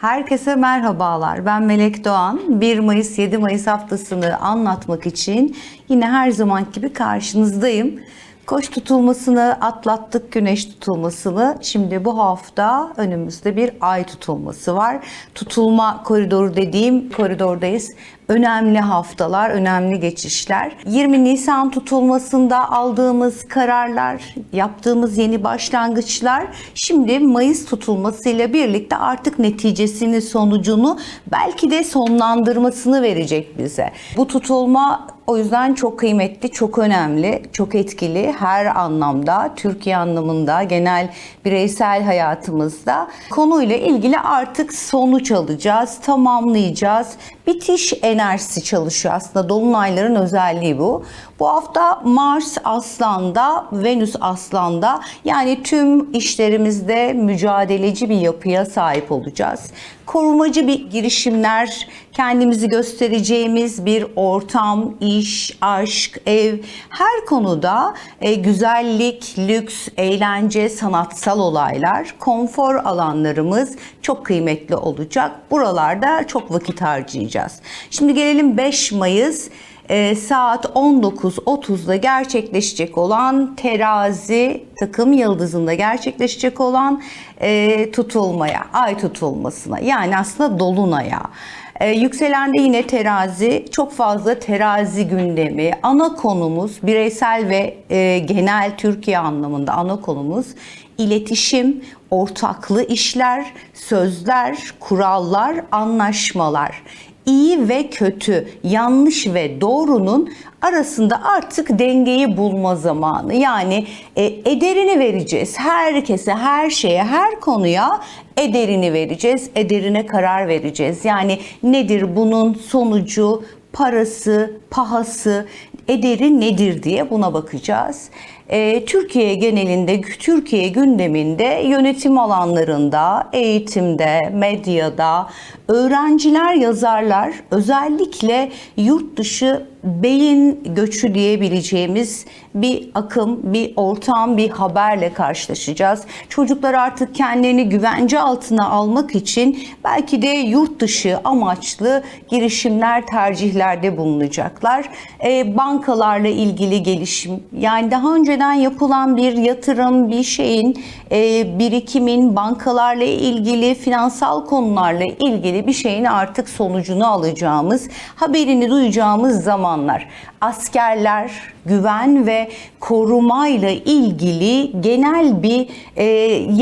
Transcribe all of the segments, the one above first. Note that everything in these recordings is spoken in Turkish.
Herkese merhabalar. Ben Melek Doğan. 1 Mayıs 7 Mayıs haftasını anlatmak için yine her zaman gibi karşınızdayım. Koç tutulmasını atlattık, güneş tutulmasını. Şimdi bu hafta önümüzde bir ay tutulması var. Tutulma koridoru dediğim koridordayız. Önemli haftalar, önemli geçişler. 20 Nisan tutulmasında aldığımız kararlar, yaptığımız yeni başlangıçlar şimdi Mayıs tutulmasıyla birlikte artık neticesini, sonucunu belki de sonlandırmasını verecek bize. Bu tutulma o yüzden çok kıymetli, çok önemli, çok etkili her anlamda, Türkiye anlamında, genel bireysel hayatımızda. Konuyla ilgili artık sonuç alacağız, tamamlayacağız. Bitiş enerjisi çalışıyor aslında. Dolunayların özelliği bu. Bu hafta Mars Aslan'da, Venüs Aslan'da yani tüm işlerimizde mücadeleci bir yapıya sahip olacağız. Korumacı bir girişimler, kendimizi göstereceğimiz bir ortam, iş, aşk, ev her konuda e, güzellik, lüks, eğlence, sanatsal olaylar, konfor alanlarımız çok kıymetli olacak. Buralarda çok vakit harcayacağız. Şimdi gelelim 5 Mayıs e, saat 19.30'da gerçekleşecek olan terazi takım yıldızında gerçekleşecek olan e, tutulmaya, ay tutulmasına yani aslında dolunaya. Ee, yükselende yine terazi, çok fazla terazi gündemi, ana konumuz bireysel ve e, genel Türkiye anlamında ana konumuz iletişim, ortaklı işler, sözler, kurallar, anlaşmalar iyi ve kötü, yanlış ve doğrunun arasında artık dengeyi bulma zamanı. Yani e, ederini vereceğiz. Herkese, her şeye, her konuya ederini vereceğiz. Ederine karar vereceğiz. Yani nedir bunun sonucu, parası, pahası, ederi nedir diye buna bakacağız. Ee, Türkiye genelinde, Türkiye gündeminde yönetim alanlarında, eğitimde, medyada, öğrenciler, yazarlar özellikle yurt dışı beyin göçü diyebileceğimiz bir akım, bir ortam, bir haberle karşılaşacağız. Çocuklar artık kendilerini güvence altına almak için belki de yurt dışı amaçlı girişimler, tercihlerde bulunacaklar. Ee, bankalarla ilgili gelişim, yani daha önceden yapılan bir yatırım, bir şeyin, e, birikimin, bankalarla ilgili, finansal konularla ilgili bir şeyin artık sonucunu alacağımız, haberini duyacağımız zamanlar. Askerler, güven ve korumayla ilgili genel bir e,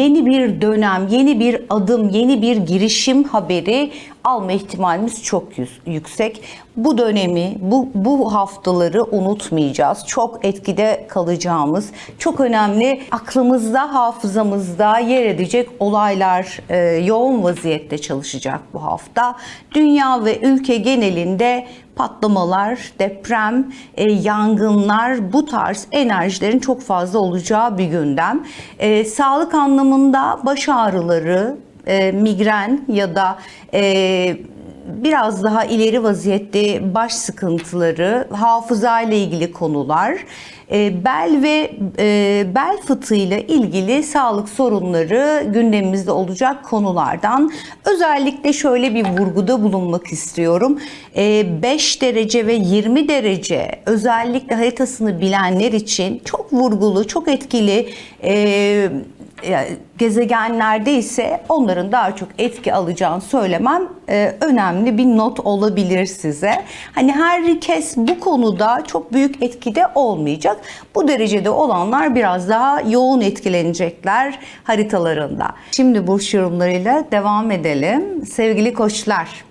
yeni bir dönem, yeni bir adım, yeni bir girişim haberi alma ihtimalimiz çok yüksek. Bu dönemi, bu, bu haftaları unutmayacağız. Çok etkide kalacağımız, çok önemli aklımızda, hafızamızda yer edecek olaylar e, yoğun vaziyette çalışacak bu hafta. Dünya ve ülke genelinde patlamalar, deprem, e, yangınlar bu tarz enerjilerin çok fazla olacağı bir gündem. E, sağlık anlamında baş ağrıları, e, migren ya da e, biraz daha ileri vaziyette baş sıkıntıları, hafıza ile ilgili konular, e, bel ve e, bel fıtığıyla ilgili sağlık sorunları gündemimizde olacak konulardan. Özellikle şöyle bir vurguda bulunmak istiyorum. E, 5 derece ve 20 derece özellikle haritasını bilenler için çok vurgulu, çok etkili e, gezegenlerde ise onların daha çok etki alacağını söylemem e, önemli bir not olabilir size. Hani herkes bu konuda çok büyük etkide olmayacak. Bu derecede olanlar biraz daha yoğun etkilenecekler haritalarında. Şimdi burç yorumlarıyla devam edelim. Sevgili koçlar,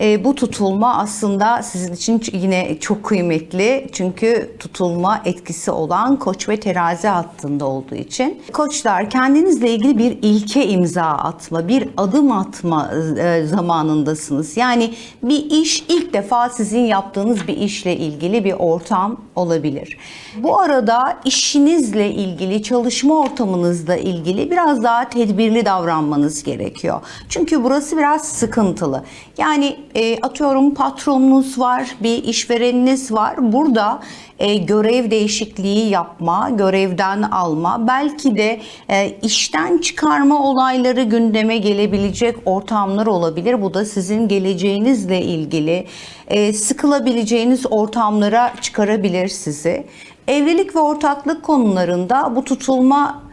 e, bu tutulma aslında sizin için yine çok kıymetli. Çünkü tutulma etkisi olan koç ve terazi hattında olduğu için. Koçlar kendinizle ilgili bir ilke imza atma, bir adım atma e, zamanındasınız. Yani bir iş ilk defa sizin yaptığınız bir işle ilgili bir ortam olabilir. Bu arada işinizle ilgili, çalışma ortamınızla ilgili biraz daha tedbirli davranmanız gerekiyor. Çünkü burası biraz sıkıntılı. Yani e, atıyorum patronunuz var, bir işvereniniz var. Burada e, görev değişikliği yapma, görevden alma, belki de e, işten çıkarma olayları gündeme gelebilecek ortamlar olabilir. Bu da sizin geleceğinizle ilgili e, sıkılabileceğiniz ortamlara çıkarabilir sizi. Evlilik ve ortaklık konularında bu tutulma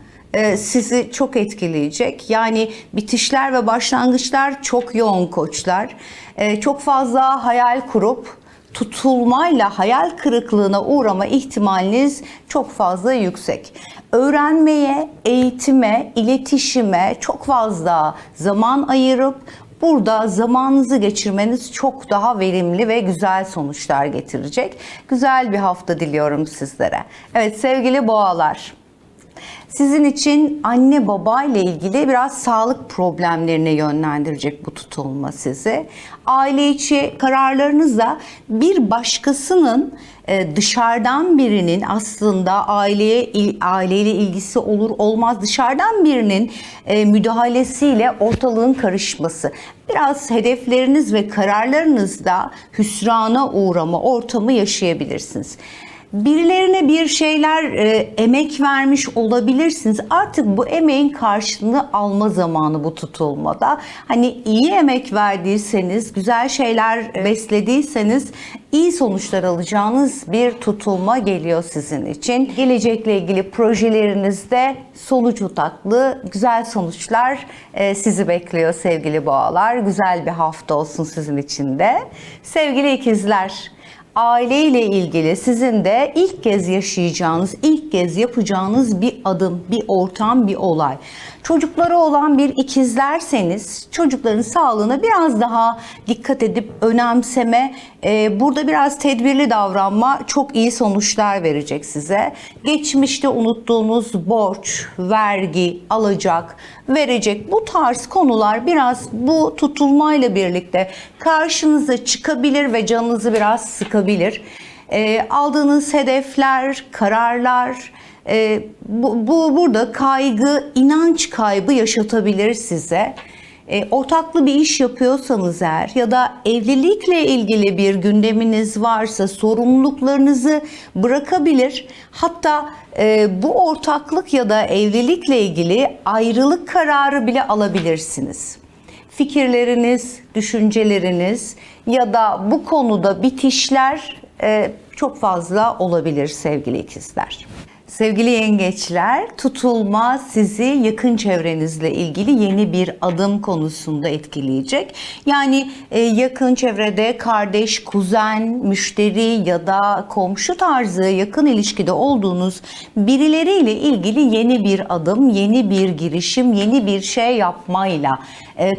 sizi çok etkileyecek. Yani bitişler ve başlangıçlar çok yoğun koçlar. E, Çok fazla hayal kurup tutulmayla hayal kırıklığına uğrama ihtimaliniz çok fazla yüksek. Öğrenmeye, eğitime, iletişime çok fazla zaman ayırıp burada zamanınızı geçirmeniz çok daha verimli ve güzel sonuçlar getirecek. Güzel bir hafta diliyorum sizlere. Evet sevgili boğalar. Sizin için anne baba ile ilgili biraz sağlık problemlerine yönlendirecek bu tutulma sizi. Aile içi kararlarınızda bir başkasının e, dışarıdan birinin aslında aileye il- aileyle ilgisi olur olmaz dışarıdan birinin e, müdahalesiyle ortalığın karışması. Biraz hedefleriniz ve kararlarınızda hüsrana uğrama ortamı yaşayabilirsiniz. Birilerine bir şeyler e, emek vermiş olabilirsiniz. Artık bu emeğin karşılığını alma zamanı bu tutulmada. Hani iyi emek verdiyseniz, güzel şeyler beslediyseniz iyi sonuçlar alacağınız bir tutulma geliyor sizin için. Gelecekle ilgili projelerinizde sonuç odaklı güzel sonuçlar e, sizi bekliyor sevgili boğalar. Güzel bir hafta olsun sizin için de. Sevgili ikizler, aile ile ilgili sizin de ilk kez yaşayacağınız, ilk kez yapacağınız bir adım, bir ortam, bir olay. Çocukları olan bir ikizlerseniz çocukların sağlığına biraz daha dikkat edip önemseme, e, burada biraz tedbirli davranma çok iyi sonuçlar verecek size. Geçmişte unuttuğunuz borç, vergi, alacak, verecek bu tarz konular biraz bu tutulmayla birlikte karşınıza çıkabilir ve canınızı biraz sıkabilir. E, aldığınız hedefler, kararlar, e, bu, bu burada kaygı, inanç kaybı yaşatabilir size. E, ortaklı bir iş yapıyorsanız eğer ya da evlilikle ilgili bir gündeminiz varsa sorumluluklarınızı bırakabilir. Hatta e, bu ortaklık ya da evlilikle ilgili ayrılık kararı bile alabilirsiniz fikirleriniz, düşünceleriniz ya da bu konuda bitişler e, çok fazla olabilir sevgili ikizler. Sevgili yengeçler, tutulma sizi yakın çevrenizle ilgili yeni bir adım konusunda etkileyecek. Yani e, yakın çevrede kardeş, kuzen, müşteri ya da komşu tarzı yakın ilişkide olduğunuz birileriyle ilgili yeni bir adım, yeni bir girişim, yeni bir şey yapmayla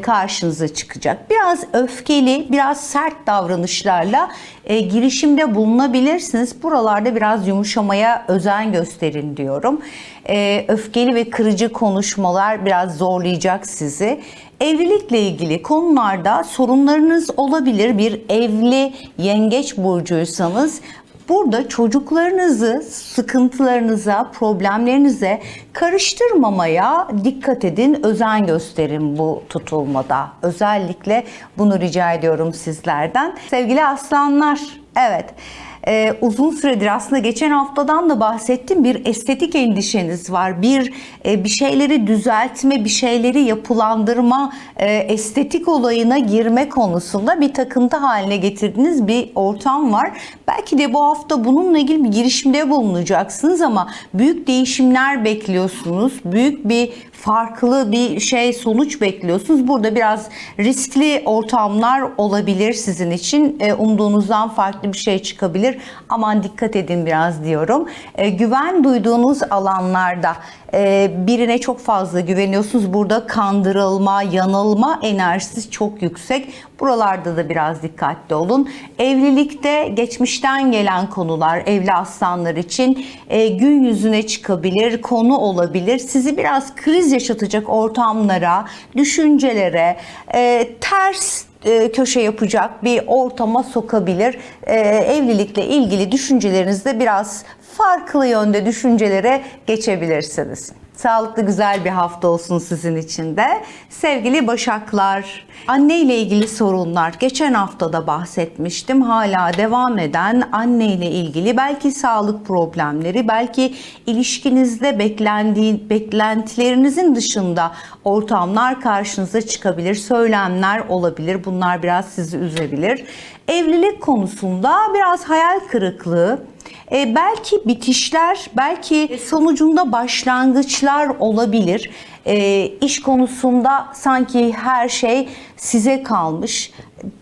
karşınıza çıkacak. Biraz öfkeli, biraz sert davranışlarla e, girişimde bulunabilirsiniz. Buralarda biraz yumuşamaya özen gösterin diyorum. E, öfkeli ve kırıcı konuşmalar biraz zorlayacak sizi. Evlilikle ilgili konularda sorunlarınız olabilir. Bir evli yengeç burcuysanız Burada çocuklarınızı sıkıntılarınıza, problemlerinize karıştırmamaya dikkat edin, özen gösterin bu tutulmada. Özellikle bunu rica ediyorum sizlerden. Sevgili aslanlar, evet e, uzun süredir aslında geçen haftadan da bahsettim bir estetik endişeniz var. Bir e, bir şeyleri düzeltme, bir şeyleri yapılandırma, e, estetik olayına girme konusunda bir takıntı haline getirdiğiniz bir ortam var. Belki de bu hafta bununla ilgili bir girişimde bulunacaksınız ama büyük değişimler bekliyorsunuz. Büyük bir farklı bir şey sonuç bekliyorsunuz. Burada biraz riskli ortamlar olabilir sizin için. E, umduğunuzdan farklı bir şey çıkabilir. Aman dikkat edin biraz diyorum. E, güven duyduğunuz alanlarda e, birine çok fazla güveniyorsunuz. Burada kandırılma, yanılma enerjisi çok yüksek. Buralarda da biraz dikkatli olun. Evlilikte geçmişten gelen konular evli aslanlar için e, gün yüzüne çıkabilir, konu olabilir. Sizi biraz kriz yaşatacak ortamlara, düşüncelere, e, ters e, köşe yapacak bir ortama sokabilir. E, evlilikle ilgili düşüncelerinizde biraz farklı yönde düşüncelere geçebilirsiniz. Sağlıklı güzel bir hafta olsun sizin için de. Sevgili Başaklar, anne ile ilgili sorunlar geçen haftada bahsetmiştim. Hala devam eden anne ile ilgili belki sağlık problemleri, belki ilişkinizde beklendiği beklentilerinizin dışında ortamlar karşınıza çıkabilir, söylemler olabilir. Bunlar biraz sizi üzebilir. Evlilik konusunda biraz hayal kırıklığı, e, belki bitişler, belki sonucunda başlangıçlar olabilir. E, iş konusunda sanki her şey size kalmış.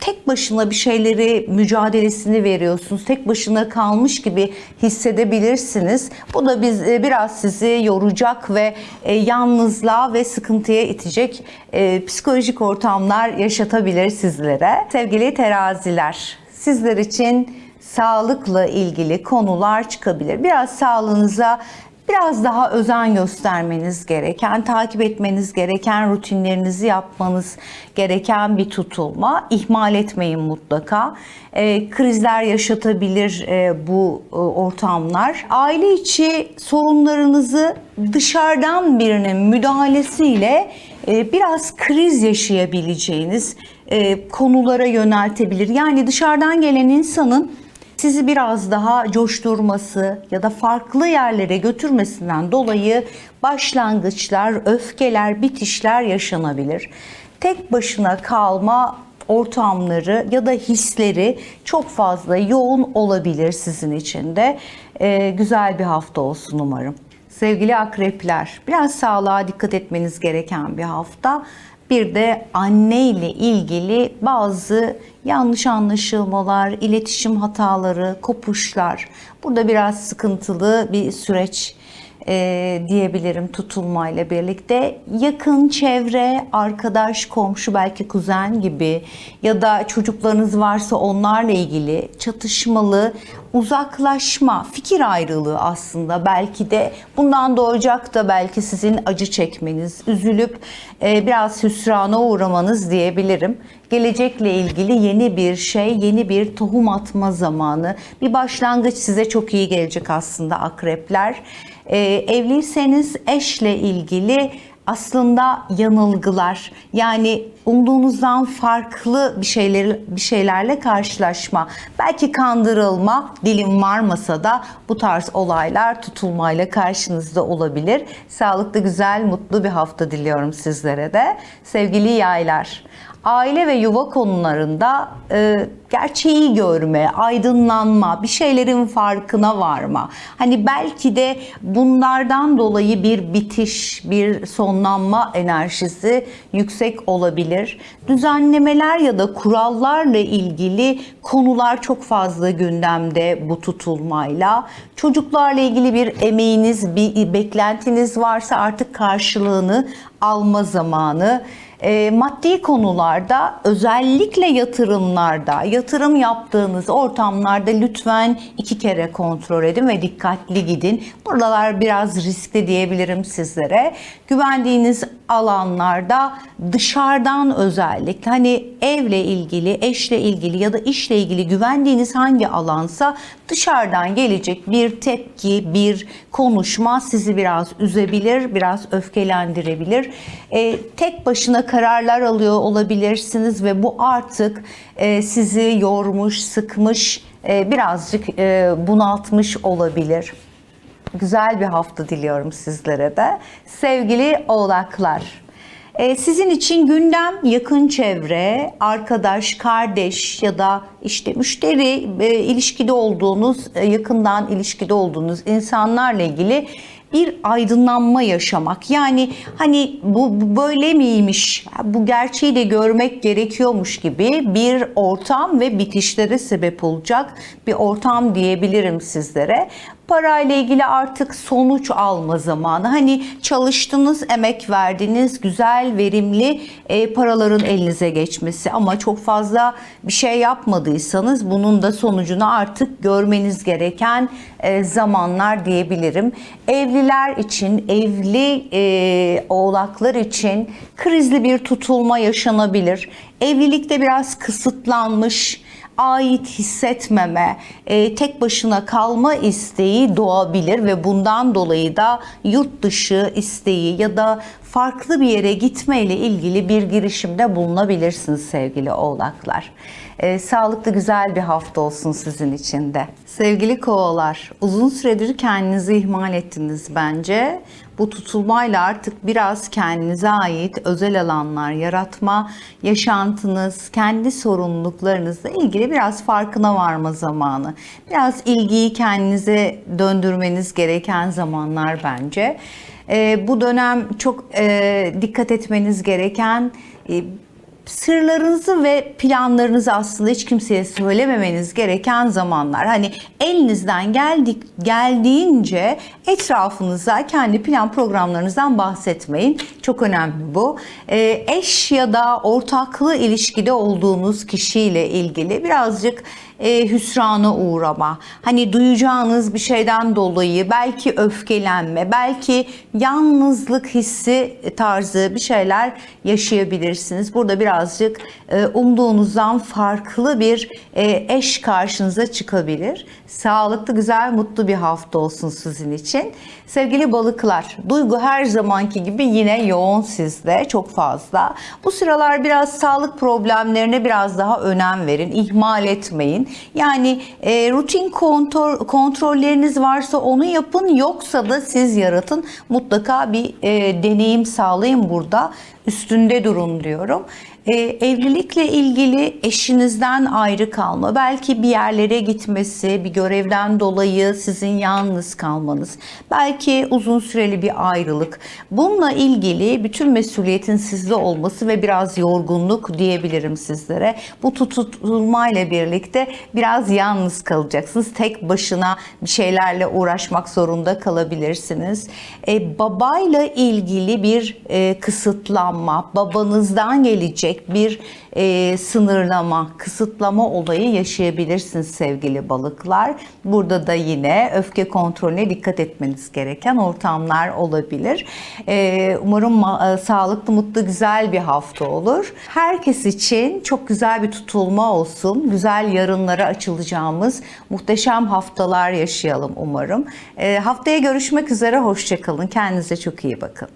Tek başına bir şeyleri mücadelesini veriyorsunuz. Tek başına kalmış gibi hissedebilirsiniz. Bu da biz e, biraz sizi yoracak ve e, yalnızlığa ve sıkıntıya itecek e, psikolojik ortamlar yaşatabilir sizlere. Sevgili teraziler, sizler için sağlıkla ilgili konular çıkabilir. Biraz sağlığınıza biraz daha özen göstermeniz gereken, takip etmeniz gereken, rutinlerinizi yapmanız gereken bir tutulma. İhmal etmeyin mutlaka. E, krizler yaşatabilir e, bu e, ortamlar. Aile içi sorunlarınızı dışarıdan birinin müdahalesiyle e, biraz kriz yaşayabileceğiniz e, konulara yöneltebilir. Yani dışarıdan gelen insanın sizi biraz daha coşturması ya da farklı yerlere götürmesinden dolayı başlangıçlar, öfkeler, bitişler yaşanabilir. Tek başına kalma ortamları ya da hisleri çok fazla yoğun olabilir sizin için de. Ee, güzel bir hafta olsun umarım. Sevgili akrepler, biraz sağlığa dikkat etmeniz gereken bir hafta. Bir de anne ile ilgili bazı yanlış anlaşılmalar, iletişim hataları, kopuşlar. Burada biraz sıkıntılı bir süreç e, diyebilirim tutulmayla birlikte. Yakın çevre, arkadaş, komşu belki kuzen gibi ya da çocuklarınız varsa onlarla ilgili çatışmalı, uzaklaşma, fikir ayrılığı aslında belki de bundan doğacak da belki sizin acı çekmeniz, üzülüp e, biraz hüsrana uğramanız diyebilirim. Gelecekle ilgili yeni bir şey, yeni bir tohum atma zamanı. Bir başlangıç size çok iyi gelecek aslında akrepler. E, evliyseniz eşle ilgili aslında yanılgılar yani umduğunuzdan farklı bir şeyleri bir şeylerle karşılaşma belki kandırılma dilim varmasa da bu tarz olaylar tutulmayla karşınızda olabilir. Sağlıklı, güzel, mutlu bir hafta diliyorum sizlere de. Sevgili yaylar, aile ve yuva konularında e, gerçeği görme, aydınlanma, bir şeylerin farkına varma. Hani belki de bunlardan dolayı bir bitiş, bir sonlanma enerjisi yüksek olabilir. Düzenlemeler ya da kurallarla ilgili konular çok fazla gündemde bu tutulmayla. Çocuklarla ilgili bir emeğiniz, bir beklentiniz varsa artık karşılığını alma zamanı. E, maddi konularda özellikle yatırımlarda, yatırım yaptığınız ortamlarda lütfen iki kere kontrol edin ve dikkatli gidin. Buralar biraz riskli diyebilirim sizlere. Güvendiğiniz alanlarda dışarıdan özellikle hani evle ilgili, eşle ilgili ya da işle ilgili güvendiğiniz hangi alansa dışarıdan gelecek bir tepki, bir konuşma sizi biraz üzebilir, biraz öfkelendirebilir. E, tek başına kararlar alıyor olabilirsiniz ve bu artık e, sizi yormuş, sıkmış, e, birazcık e, bunaltmış olabilir. Güzel bir hafta diliyorum sizlere de. Sevgili oğlaklar, e, sizin için gündem yakın çevre, arkadaş, kardeş ya da işte müşteri e, ilişkide olduğunuz, e, yakından ilişkide olduğunuz insanlarla ilgili bir aydınlanma yaşamak. Yani hani bu, bu böyle miymiş? Bu gerçeği de görmek gerekiyormuş gibi bir ortam ve bitişlere sebep olacak bir ortam diyebilirim sizlere. Parayla ilgili artık sonuç alma zamanı. Hani çalıştınız, emek verdiniz, güzel, verimli e, paraların elinize geçmesi ama çok fazla bir şey yapmadıysanız bunun da sonucunu artık görmeniz gereken e, zamanlar diyebilirim. Evliler için, evli e, oğlaklar için krizli bir tutulma yaşanabilir. Evlilikte biraz kısıtlanmış, ait hissetmeme, e, tek başına kalma isteği doğabilir ve bundan dolayı da yurt dışı isteği ya da farklı bir yere gitme ile ilgili bir girişimde bulunabilirsiniz sevgili oğlaklar. Ee, sağlıklı güzel bir hafta olsun sizin için de. Sevgili kovalar, uzun süredir kendinizi ihmal ettiniz bence. Bu tutulmayla artık biraz kendinize ait özel alanlar yaratma, yaşantınız, kendi sorumluluklarınızla ilgili biraz farkına varma zamanı. Biraz ilgiyi kendinize döndürmeniz gereken zamanlar bence. Ee, bu dönem çok e, dikkat etmeniz gereken e, sırlarınızı ve planlarınızı aslında hiç kimseye söylememeniz gereken zamanlar. Hani elinizden geldik geldiğince etrafınıza kendi plan programlarınızdan bahsetmeyin. Çok önemli bu. Ee, eş ya da ortaklı ilişkide olduğunuz kişiyle ilgili birazcık e, hüsrana uğrama. Hani duyacağınız bir şeyden dolayı belki öfkelenme, belki yalnızlık hissi tarzı bir şeyler yaşayabilirsiniz. Burada birazcık e, umduğunuzdan farklı bir e, eş karşınıza çıkabilir. Sağlıklı, güzel, mutlu bir hafta olsun sizin için. Sevgili balıklar, duygu her zamanki gibi yine yoğun sizde, çok fazla. Bu sıralar biraz sağlık problemlerine biraz daha önem verin, ihmal etmeyin. Yani e, rutin kontrol, kontrolleriniz varsa onu yapın, yoksa da siz yaratın. Mutlaka bir e, deneyim sağlayın burada. Üstünde durun diyorum. E, evlilikle ilgili eşinizden ayrı kalma, belki bir yerlere gitmesi, bir görevden dolayı sizin yalnız kalmanız, belki uzun süreli bir ayrılık. Bununla ilgili bütün mesuliyetin sizde olması ve biraz yorgunluk diyebilirim sizlere. Bu tutulmayla birlikte biraz yalnız kalacaksınız. Tek başına bir şeylerle uğraşmak zorunda kalabilirsiniz. E, babayla ilgili bir e, kısıtlanma, babanızdan gelecek bir e, sınırlama, kısıtlama olayı yaşayabilirsiniz sevgili balıklar. Burada da yine öfke kontrolüne dikkat etmeniz gereken ortamlar olabilir. E, umarım ma- e, sağlıklı, mutlu, güzel bir hafta olur. Herkes için çok güzel bir tutulma olsun. Güzel yarınlara açılacağımız muhteşem haftalar yaşayalım umarım. E, haftaya görüşmek üzere, hoşçakalın. Kendinize çok iyi bakın.